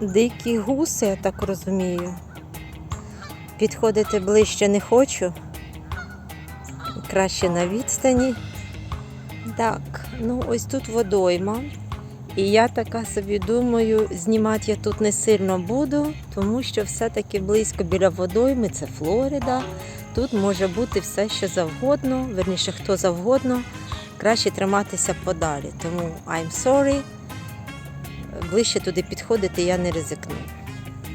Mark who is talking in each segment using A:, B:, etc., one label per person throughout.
A: дикі гуси, я так розумію. Підходити ближче не хочу. Краще на відстані. Так, ну ось тут водойма. І я така собі думаю, знімати я тут не сильно буду, тому що все-таки близько біля водойми це Флорида. Тут може бути все, що завгодно, верніше, хто завгодно. Краще триматися подалі. Тому I'm sorry. Ближче туди підходити я не ризикну.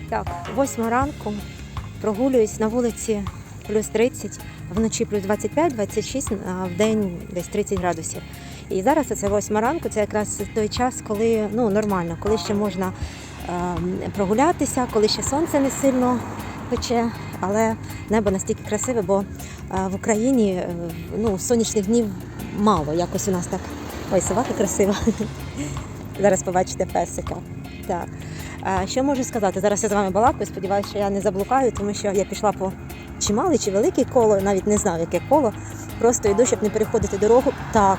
A: Так, восьма ранку прогулююсь на вулиці плюс 30, вночі плюс 25-26, а в день десь 30 градусів. І зараз це восьма ранку, це якраз той час, коли ну, нормально, коли ще можна ем, прогулятися, коли ще сонце не сильно пече, але небо настільки красиве, бо е, в Україні е, ну, сонячних днів мало. Якось у нас так. Ой, собака красива. Зараз побачите песика. Так. А, що можу сказати? Зараз я з вами балакаю, сподіваюся, що я не заблукаю, тому що я пішла по чи мале, чи велике коло, навіть не знаю, яке коло. Просто йду, щоб не переходити дорогу. Так.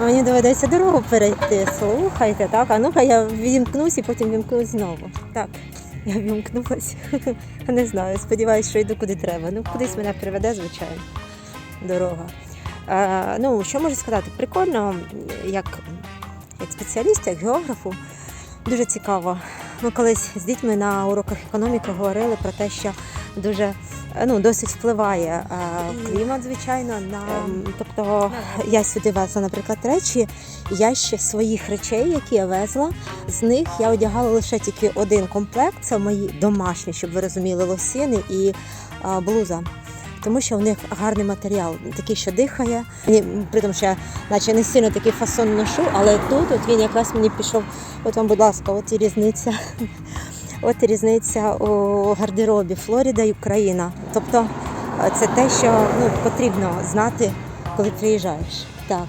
A: Мені доведеться дорогу перейти. Слухайте, так. А ну-ка я вімкнусь і потім вімкнусь знову. Так, я вімкнулась. Не знаю, сподіваюся, що йду куди треба. Ну, кудись мене приведе, звичайно, дорога. Е, ну, що можу сказати? Прикольно, як, як спеціалісту, як географу, дуже цікаво. Ми колись з дітьми на уроках економіки говорили про те, що дуже е, ну, досить впливає е, клімат, звичайно, на тобто я сюди везла, наприклад, речі. Я ще своїх речей, які я везла, з них я одягала лише тільки один комплект. Це мої домашні, щоб ви розуміли, лосіни і е, блуза. Тому що в них гарний матеріал, такий, що дихає. При тому, що я наче не сильно такий фасон ношу, але тут от він якраз мені пішов. От вам, будь ласка, от і різниця. От і різниця у гардеробі Флорида і Україна. Тобто е, це те, що ну, потрібно знати, коли приїжджаєш. Так.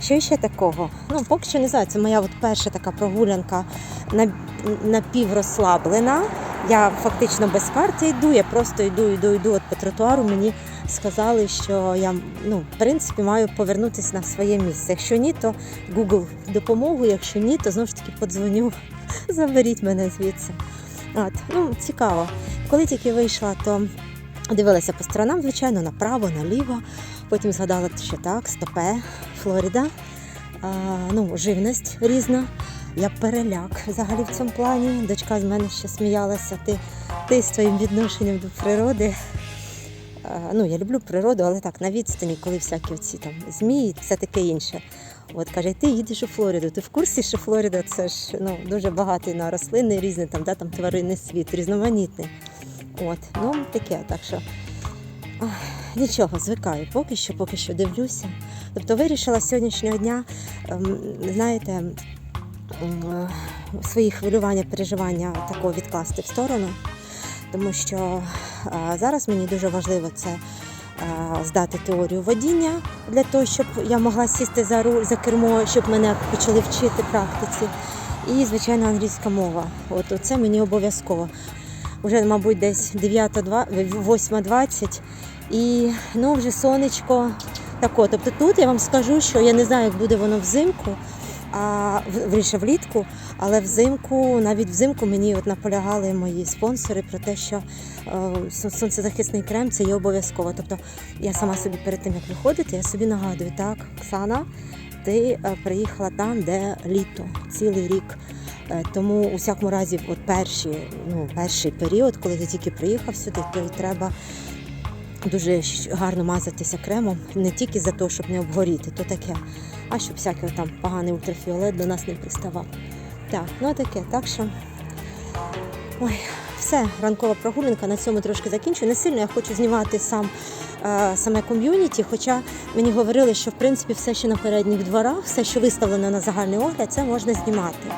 A: Що ще такого? Ну, поки що не знаю, це моя от перша така прогулянка на- напіврозслаблена. Я фактично без карти йду, я просто йду, йду, йду от по тротуару. Мені сказали, що я ну, в принципі маю повернутися на своє місце. Якщо ні, то Google допомогу. Якщо ні, то знову ж таки подзвоню. Заберіть мене звідси. От, ну, цікаво. Коли тільки вийшла, то дивилася по сторонам, звичайно, направо, наліво. Потім згадала, що так, стопе, Флорида, а, ну, живність різна. Я переляк взагалі в цьому плані. Дочка з мене ще сміялася. Ти, ти з твоїм відношенням до природи. Ну, я люблю природу, але так, на відстані, коли всякі ці там змії, все таке інше. От каже, ти їдеш у Флориду. Ти в курсі, що Флорида це ж ну, дуже багатий на рослини різні, там, да, там тваринний світ, різноманітний. От, ну таке, так що ах, нічого, звикаю, поки що, поки що дивлюся. Тобто вирішила сьогоднішнього дня, ем, знаєте, е, свої хвилювання, переживання тако відкласти в сторону, тому що е, зараз мені дуже важливо це е, здати теорію водіння для того, щоб я могла сісти за руль, за кермо, щоб мене почали вчити практиці. І, звичайно, англійська мова. От це мені обов'язково. Вже, мабуть, десь 8.20 і ну, вже сонечко тако. Тобто тут я вам скажу, що я не знаю, як буде воно взимку, а в- вірніше влітку, але взимку, навіть взимку мені от наполягали мої спонсори про те, що е, сонцезахисний крем це є обов'язково. Тобто я сама собі перед тим, як виходити, я собі нагадую, так, Оксана, ти е, приїхала там, де літо, цілий рік. Е, Тому у всякому разі, от перші, ну, перший період, коли ти тільки приїхав сюди, то й треба дуже гарно мазатися кремом, не тільки за те, щоб не обгоріти, то таке, а щоб всякий там поганий ультрафіолет до нас не приставав. Так, ну таке, так що. Ой, все, ранкова прогулянка на цьому трошки закінчую. Не сильно я хочу знімати сам е, саме ком'юніті, хоча мені говорили, що в принципі все, що на передніх дворах, все, що виставлено на загальний огляд, це можна знімати.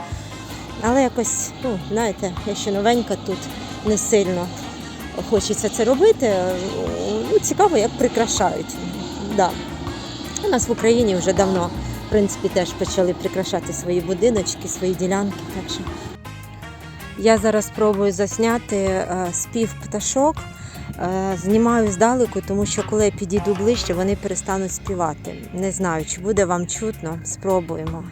A: Але якось, ну, знаєте, я ще новенька тут не сильно хочеться це робити. Ну, Цікаво, як прикрашають. Да. У нас в Україні вже давно в принципі, теж почали прикрашати свої будиночки, свої ділянки. Так що Я зараз спробую засняти е, спів пташок. Е, знімаю здалеку, тому що коли я підійду ближче, вони перестануть співати. Не знаю, чи буде вам чутно, спробуємо.